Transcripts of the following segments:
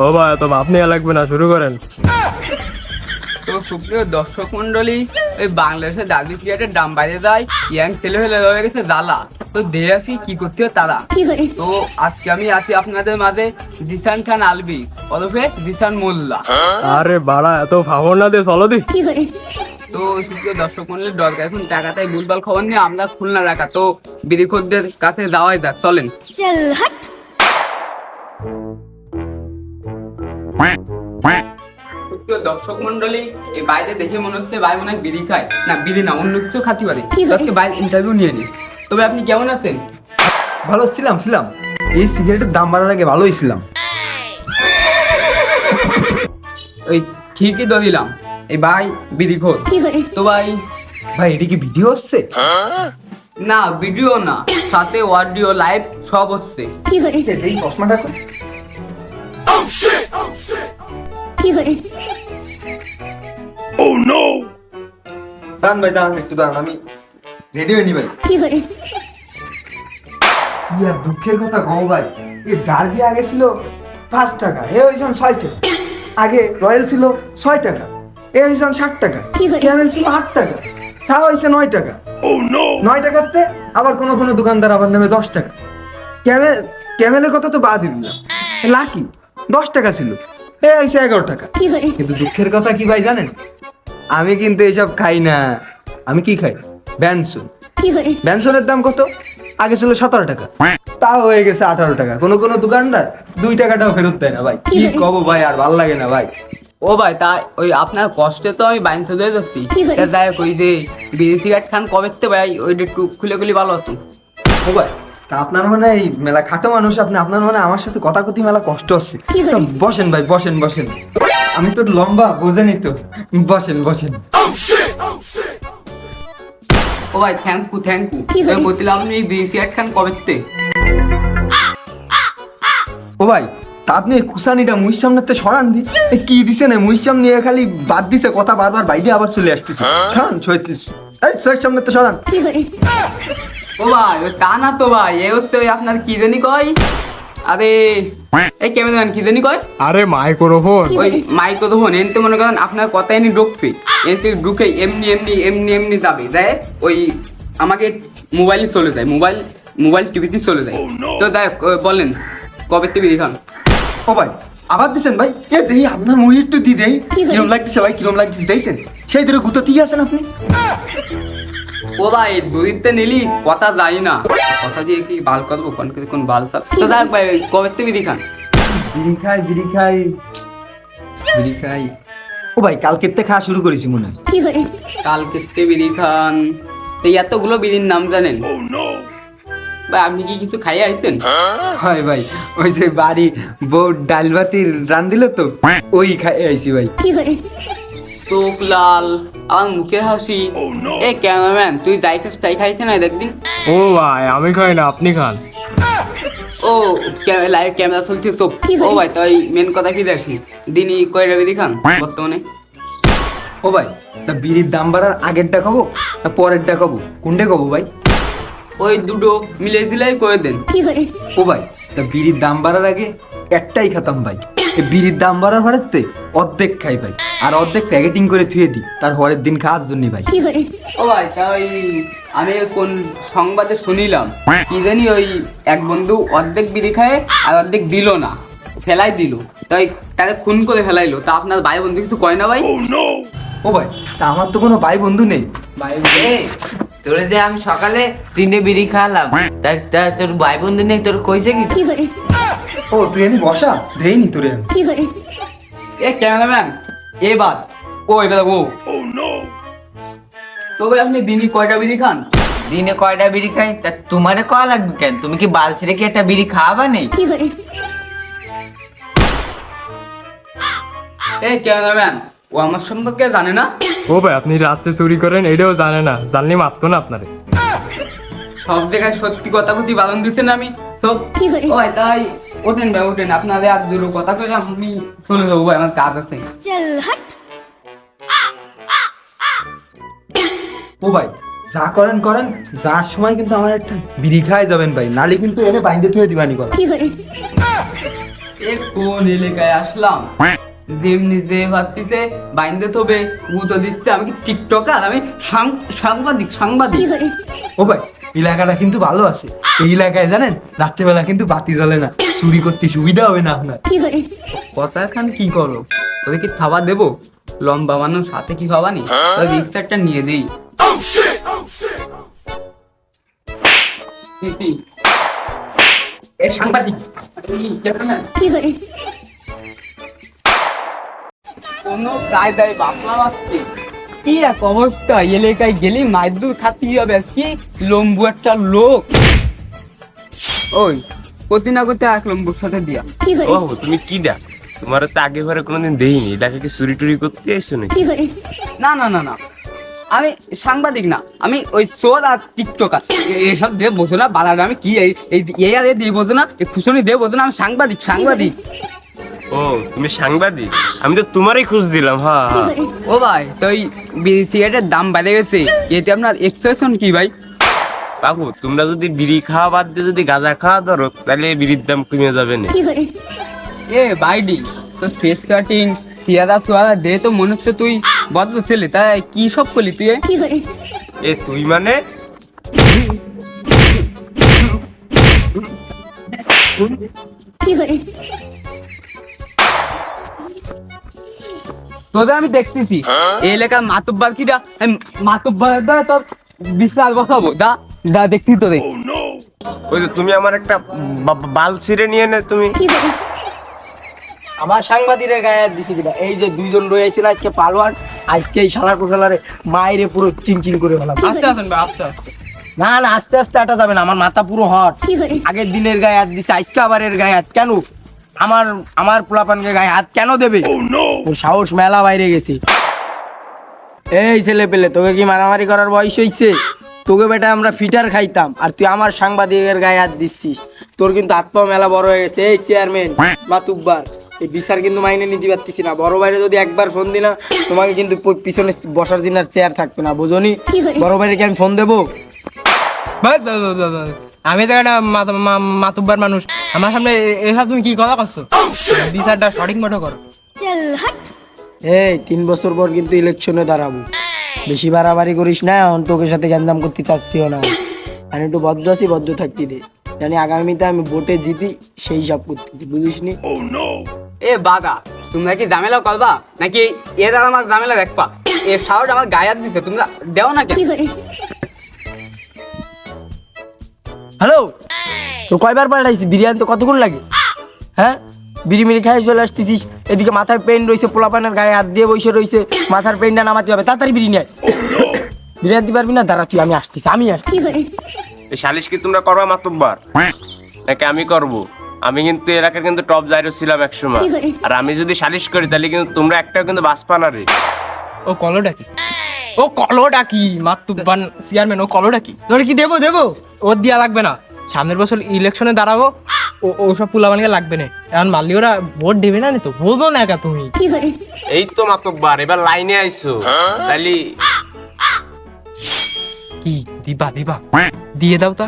ও ভাই তো আপনি লাগবে না শুরু করেন। তো সুপ্রিয় দর্শক মন্ডলী ওই বাংলাদেশে দাদি সিগারেটের দাম বাইরে যায় ইয়াং ছেলে হলে হয়ে গেছে জ্বালা। তো দেহে আসি কি করতে তারা। তো আজকে আমি আছি আপনাদের মাঝে দিশান খান আলবি ওরফে দিশান মোল্লা। আরে বাড়া এত ভাবনা না দে চলো দি। তো সুপ্রিয় দর্শক মন্ডলী দরকার এখন টাকা তাই ভুলভাল খবর নিয়ে আমরা খুলনা রাখা তো বিরিখোরদের কাছে যাওয়াই যাক চলেন। চল হাট। সুপ্রিয় দর্শক মন্ডলী এই বাইরে দেখে মনে হচ্ছে ভাই মনে হয় বিড়ি খায়। না বিড়ি না অন্য কিছু খাতে পারে। আজকে বাইরে ইন্টারভিউ নিয়ে নি। তবে আপনি কেমন আছেন? ভালো ছিলাম ছিলাম। এই সিগারেটের দাম বাড়ার আগে ভালোই ছিলাম। ওই ঠিকই তো দিলাম। এই ভাই বিড়ি খোর। তো ভাই ভাই এটা কি ভিডিও হচ্ছে? না ভিডিও না। সাথে অডিও লাইভ সব হচ্ছে। এ, এই চশমাটা কই? দাঁড়ান ভাই দাঁড়ান একটু দাঁড়ান আমি রেডি হইনি ভাই। কি আর দুঃখের কথা কও ভাই এই ডার্বি আগে ছিল পাঁচ টাকা এ হরিজন ছয় টাকা। আগে রয়্যাল ছিল ছয় টাকা এ হরিজন ষাট টাকা ক্যামেল ছিল আট টাকা তাও হয়েছে নয় টাকা। নয় টাকাতে আবার কোনো কোনো দোকানদার আবার নেমে দশ টাকা। ক্যামেল ক্যামেলের কথা তো বাদই দিলাম। লাকি দশ টাকা ছিল। এ হয়েছে এগারো টাকা। কিন্তু দুঃখের কথা কি ভাই জানেন? আমি কিন্তু এসব খাই না। আমি কি খাই? ব্যানসন ব্যানসনের দাম কত? আগে ছিল সতেরো টাকা। তাও হয়ে গেছে আঠারো টাকা। কোনো কোনো দোকানদার দুই টাকাটাও ফেরত দেয় না ভাই। কি কব ভাই আর ভালো লাগে না ভাই। ও ভাই তাই ওই আপনার কষ্টে তো আমি বাইন চলে যাচ্ছি। তা যাই হোক ওই যে বিড়ি সিগারেট খান কবে ভাই ওইটা একটু খুলে খুলে ভালো হতো। ও ভাই তা আপনার মানে এই মেলা খাটো মানুষ আপনি আপনার মানে আমার সাথে কথা কথি মেলা কষ্ট হচ্ছে। বসেন ভাই বসেন বসেন। আমি তো লম্বা বোঝেনি তো বসেন বসেন। ও ভাই থ্যাংক ইউ থ্যাংক ইউ আমি বলছিলাম আপনি সিগারেট খান কবে থেকে ও ভাই তা আপনি কুসানিটা মুইর সামনে সরান দি। কি দিছে না? মুইর সামনে খালি বাদ দিছে কথা বারবার বাইরে আবার চলে আসতেছে। সরান ছয়ত্রিশ এই ছয়ের সামনে তো সরান। ও ভাই ওই তা না তো ভাই এ হচ্ছে ওই আপনার কি জানি কয়? আরে এই ক্যামেরাম্যান কি জানি কয়? আরে মাইক্রোফোন। ওই মাইক্রোফোন এনতে মনে করেন আপনার কথা এনে ঢুকবে এনতে ঢুকে এমনি এমনি এমনি এমনি যাবে যায় ওই আমাকে মোবাইলে চলে যায় মোবাইল মোবাইল টিভিতে চলে যায়। তো দেখ বলেন কবে টিভি দেখান? ও ভাই আবার দিছেন ভাই? এ দেই আপনার মুই একটু দি দেই। কিরম লাগতেছে ভাই কিরম লাগতেছে দেখছেন সেই ধরে গুতো দিয়ে আছেন আপনি? ও ভাই দুদিতে নিলি? কথা যাই না। কথা দিয়ে কি বাল করব কোন কোন বাল সাপ তো দেখ ভাই কবে দেখান বিড়ি খাই বিড়ি খাই। বিড়ি খাই। ও ভাই খাওয়া শুরু করেছি মনে হয়। কালকে টিভি দেখান তো এতগুলো বিধির নাম জানেন? ভাই আপনি কি কিছু খাইয়ে আইছেন? হয় ভাই ওই যে বাড়ি বউ ডাল ভাতির রান দিল তো ওই খাই আইছি ভাই। চোখ লাল আমার মুখের হাসি। এ ক্যামেরাম্যান তুই যাই খাস তাই খাইছে না একদিন ও ভাই আমি খাই না আপনি খান। ও লাইভ ক্যামেরা চলছে চোখ ও ভাই তাই মেন কথা কি দেখি? দিনই কয়টা বিধি খান বর্তমানে। ও ভাই তা বিড়ির দাম বাড়ার আগেরটা খাব না পরেরটা খাব? কোনটা খাব ভাই? ওই দুটো মিলে দিলাই করে দেন। ও ভাই তা বিড়ির দাম বাড়ার আগে একটাই খাতাম ভাই। বিড়ির দাম বাড়া বাড়াতে অর্ধেক খাই ভাই। আর অর্ধেক প্যাকেটিং করে থুয়ে দিই তার পরের দিন খাওয়ার জন্য ভাই। ও ভাই তাই আমি কোন সংবাদে শুনিলাম কি জানি ওই এক বন্ধু অর্ধেক বিড়ি খায় আর অর্ধেক দিল না ফেলাই দিল। তাই তাদের খুন করে ফেলাইলো তা আপনার ভাই বন্ধু কিছু কয় না ভাই? ও ভাই তা আমার তো কোনো ভাই বন্ধু নেই। ভাই তোরে যে আমি সকালে তিনটে বিড়ি খাওয়ালাম তা তোর ভাই বন্ধু নেই তোর কইছে কি? ও তুই এনে বসা? দেইনি তোরে আমি। এ ক্যামেরাম্যান এবার ও এবার ও। তো ভাই আপনি দিনই কয়টা বিড়ি খান? দিনে কয়টা বিড়ি খাই? তা তোমারে কয়া লাগবে কেন? তুমি কি বালছি রেখে একটা বিড়ি খাওয়াবা নেই? এ ক্যামেরাম্যান ও আমার সম্পর্কে জানে না? ও ভাই আপনি রাত্রে চুরি করেন এটাও জানে না। জানলে মারতো না আপনারে। সব জায়গায় সত্যি কথা কথি বারণ দিচ্ছেন আমি। তো ওই তাই ওঠেন ভাই ওঠেন আপনাদের আর দুটো কথা কই আমি চলে যাব ভাই আমার কাজ আছে। ও ভাই যা করেন করেন যার সময় কিন্তু আমার একটা বিড়ি খায় যাবেন ভাই নালে কিন্তু এনে বাইন্ডে তুই দিবানি করা? এ কোন এলাকায় আসলাম? যেমনি যে ভাবতেছে বাইন্দে থবে গুতো দিচ্ছে আমি কি টিকটকার? আমি সাংবাদিক সাংবাদিক। ও ভাই এলাকাটা কিন্তু ভালো আছে। এই এলাকায় জানেন রাত্রেবেলা কিন্তু বাতি জ্বলে না। চুরি করতে সুবিধা হবে না আপনার। কথা খান কি করো? ওদের কি খাবার দেবো? লম্বা মানুষ সাথে কি খাওয়া নি ওই রিক্সা নিয়ে দেই। কি, কি? সাংবাদিক কোনো কায়দায় বাপলা মারছে কি এক অবস্থা এলাকায় গেলি মাইদুর খাতি হবে। কি লম্বু একটা লোক। ওই কতি না করতে এক লম্বুর সাথে দিয়া। ও তুমি কি ডাক তোমার তো আগে ঘরে কোনোদিন দেইনি এটাকে কি চুরি টুরি করতে আইসো নাকি? না না না না। আমি সাংবাদিক না। আমি ওই সোল আর টিকটকার। এসব দিয়ে বোঝো না বালাটা আমি কি এই এই- দিয়ে বোঝো না এই খুশনি দিয়ে বোঝো না আমি সাংবাদিক সাংবাদিক। ও তুমি সাংবাদিক? আমি তো তোমারই খোঁজ দিলাম হ্যাঁ ও ভাই তো ওই বিড়ি সিগারেটের দাম বেড়ে গেছে এতে আপনার এক্সপ্রেশন কি ভাই? বাবু তোমরা যদি বিড়ি খাওয়া বাদ দিয়ে যদি গাঁজা খাওয়া ধরো তাহলে বিড়ির দাম কমে যাবে না। এ বাইডি তো ফেস কাটিং সিয়াদা তুয়াদা দে তো মনে হচ্ছে তুই বদ্ধ ছেলে তাই কি সব করলি তুই এ? তুই মানে? তোদের আমি দেখতেছি। এই এলাকার মাতুব্বার কিটা মাতুব্বার দ্বারা তোর বিশ্বাস বসাবো দা দা দেখছি তোদের। ওই যে তুমি আমার একটা বাল ছিঁড়ে নিয়ে নে তুমি। আমার সাংবাদিকের গায়ে দিছি কিনা? এই যে দুইজন রয়েছে না আজকে পালোয়ার আজকে এই শালার কুশালারে মায়েরে পুরো চিনচিন করে ফেলাম। আস্তে আসুন ভাই আস্তে আস্তে না না আস্তে আস্তে আটা যাবে না আমার মাথা পুরো হট। আগের দিনের গায়ে হাত দিছে আজকে আবার এর গায়ে হাত। কেন? আমার আমার পোলাপানকে গায়ে হাত কেন দেবে? ওর সাহস মেলা বাইরে গেছে। এই ছেলে পেলে তোকে কি মারামারি করার বয়স হয়েছে তোকে বেটা আমরা ফিটার খাইতাম আর তুই আমার সাংবাদিকের গায়ে হাত দিচ্ছিস। তোর কিন্তু হাত পা মেলা বড় হয়ে গেছে। এই চেয়ারম্যান মাতুব্বার এই বিচার কিন্তু মাইনে নিতে পারতেছি না। বড় বাইরে যদি একবার ফোন দিনা তোমাকে কিন্তু পিছনে বসার দিন আর চেয়ার থাকবে না। বুঝনি? বড় বাইরে কি আমি ফোন দেবো? আমি তো একটা মাতুব্বার মানুষ। আমার সামনে এসব তুমি কি কথা করছ বিচারটা সঠিক মতো করো। এই তিন বছর পর কিন্তু ইলেকশনে দাঁড়াবো। বেশি বাড়াবাড়ি করিস না এখন তোকে সাথে গ্যাঞ্জাম করতে চাচ্ছিও না। আমি একটু ভদ্র আছি ভদ্র থাকতে দে। জানি আগামীতে আমি ভোটে জিতি সেই হিসাব করতেছি বুঝিস নি এ বাদা তোমরা কি ঝামেলা করবা? নাকি এ দ্বারা আমার ঝামেলা দেখবা? এ সাহস আমার গায়ে দিছে তোমরা দেও না কেন? হ্যালো? তো কয়বার পাঠাইছি বিরিয়ানি তো কতক্ষণ লাগে? হ্যাঁ? বিড়ি মিড়ি খাই চলে আসতেছিস। এদিকে মাথায় পেন রয়েছে পোলাপানের গায়ে হাত দিয়ে বসে রয়েছে। মাথার পেনটা নামাতে হবে। তাড়াতাড়ি বিরিয়ানি আয়। বিরিয়ানি দিতে পারবি না? দাঁড়া তুই আমি আসতেছি আমি আসছি এই সালিশ কি তোমরা করবা মাতব্বার? নাকি আমি করব? আমি কিন্তু এর আগে কিন্তু টপ জাইরো ছিলাম একসময়। আর আমি যদি সালিশ করি তাহলে কিন্তু তোমরা একটাও কিন্তু বাঁচপা না রে। ও কলোটা কি? ও কলোটা কি মাতুব্বান চেয়ারম্যান ও কলোটা কি তোর কি দেবো দেবো? ওর দিয়া লাগবে না। সামনের বছর ইলেকশনে দাঁড়াবো ও ওসব পুলাবানিকে লাগবে না। এখন ওরা ভোট দেবে না তো? না একা তুমি। এই তো মাতব্বার এবার লাইনে আইছো তাহলে কি? দিবা দিবা? দিয়ে দাও তা।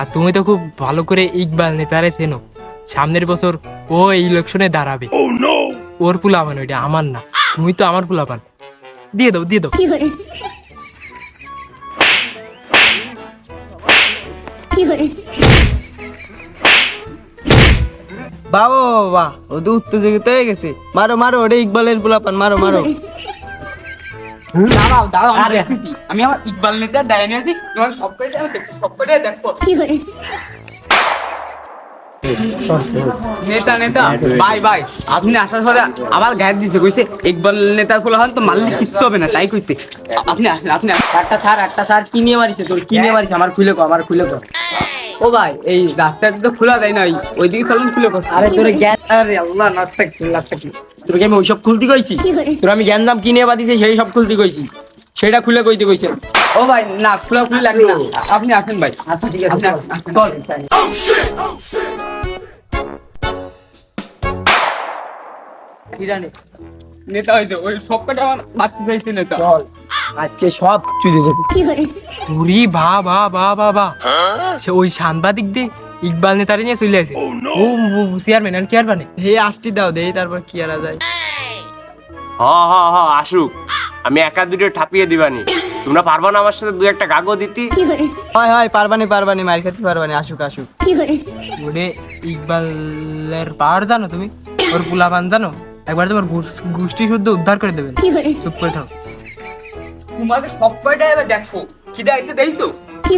আর তুমি তো খুব ভালো করে ইকবাল নেতারে চেনো। সামনের বছর ও ইলেকশনে দাঁড়াবে। ওর পুলাবান ওইটা আমার না। তুমি তো আমার পুলাবান দিয়ে দাও দিয়ে দাও। বাবা বাবা ও তো উত্তেজিত হয়ে গেছে। মারো মারো ওটা ইকবালের পোলাপান মারো মারো। দাঁড়াও দাঁড়াও আমি আমার ইকবাল নেতার ডায়নি আছি তোমার সব কয়টা দেখছি সব কয়টা নেতা নেতা বাই বাই। আপনি আসার পরে আবার গায়ে দিছে কইছে ইকবাল নেতার ফুল হন তো মারলে কিচ্ছু হবে না তাই কইছে। আপনি আসেন আপনি একটা স্যার একটা স্যার কি নিয়ে মারিছে তোর? কি নিয়ে মারিছে? আমার খুলে কো আমার খুলে কো। ও ভাই এই রাস্তাটা তো খোলা দেয় না ওই- ওইদিকে চলুন খুলে কথা আরে তোরে জ্ঞান আরে আল্লাহ নাস্তা কি নাস্তা কি? তোর কি আমি ওইসব খুলতে কইছি? তোর আমি জ্ঞান দাম কিনে বাদিছে সেই সব খুলতে কইছি। সেটা খুলে কইতে কইছে। ও ভাই না খোলা খুলে লাগবে না। আপনি আসেন ভাই। আচ্ছা ঠিক আছে আপনি আসেন, আসেন। চল। কিরানে নেতা হইতে ওই সব কটা আমার মারতে চাইছে নেতা। চল আজকে সব চুদি দেবে। উরি বা বা বা বা বা সে ওই সাংবাদিক দিয়ে ইকবাল নেতারে নিয়ে চলে আসে। ও চেয়ারম্যান আর কি আর বানে হে আসটি দাও দেই তারপর কি আর যায়। হ হ হ আসুক। আমি একা দুটো ঠাপিয়ে দিবানি। তোমরা পারবা না আমার সাথে দু একটা গাগো দিতি? হয় হয় পারবানি পারবানি মার খেতে পারবানি আসুক আসুক। ওরে ইকবালের পাওয়ার জানো তুমি? ওর পুলাপান জানো? একবার তোমার গোষ্ঠী শুদ্ধ উদ্ধার করে দেবেন। চুপ করে থাকো। তোমাকে সব কয়টা এবার দেখো। খিদে আইসে দেই তো। কি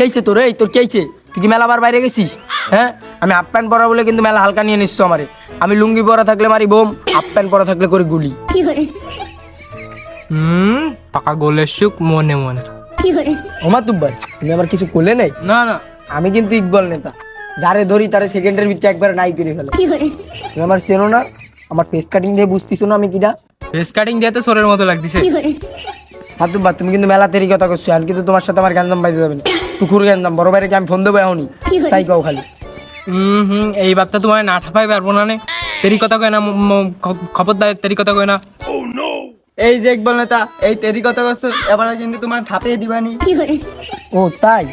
হয়েছে তোর? এই তোর কি তুই কি মেলা বার বাইরে গেছিস? হ্যাঁ? আমি হাফ প্যান্ট পরা বলে কিন্তু মেলা হালকা নিয়ে নিচ্ছ আমারে। আমি লুঙ্গি পরা থাকলে মারি বোম হাফ প্যান্ট পরা থাকলে করে গুলি। হুম পাকা গোলের সুখ মনে মনে। ওমা তুব্বার তুমি আমার কিছু করলে নেই? না না। আমি কিন্তু ইকবল নেতা। যারে ধরি তারে সেকেন্ডের ভিতরে একবার নাই করে ফেলে। তুমি আমার চেনো না আমার ফেস কাটিং দিয়ে বুঝতেছো না আমি কিনা ফেস কাটিং দিয়ে তো সোরের মতো লাগতেছে। ফাতুব্বা তুমি কিন্তু মেলা তেরি কথা করছ আর কিন্তু তোমার সাথে আমার গ্যান্দাম বাইতে যাবে না। টুকুর গ্যান্দাম বড় বাইরে আমি ফোন দেবো এখনই? তাই কাও খালি। হুম হুম এই বার্তা তোমার না ঠাপাই পারব না নে। তেরি কথা কয় না খবরদার তেরি কথা কয় না। এই যে একবার নেতা এই তেরি কথা করছ এবার কিন্তু তোমার ঠাপিয়ে দিবানি। ও তাই?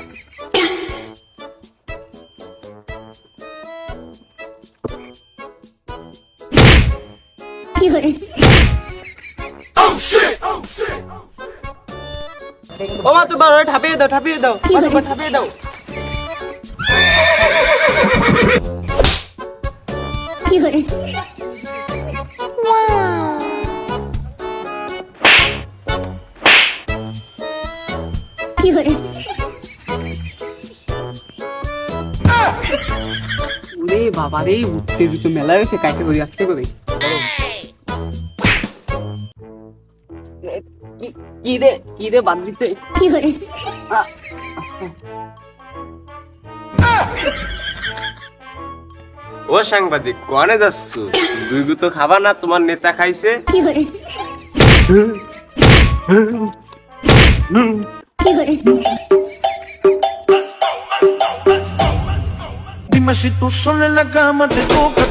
ওরে ঠাপিয়ে দাও ঠাপিয়ে দাও ঠাপিয়ে দাও। ওরে বাবা রে উত্তেজিত মেলা হয়েছে কাইতে করি আসতে করে কি- কি রে কি বাদ দিছে ও সাংবাদিক কনে যাচ্ছ? দুই গুতো খাবা না তোমার নেতা খাইছে? Dime si tú sola en la cama te toca.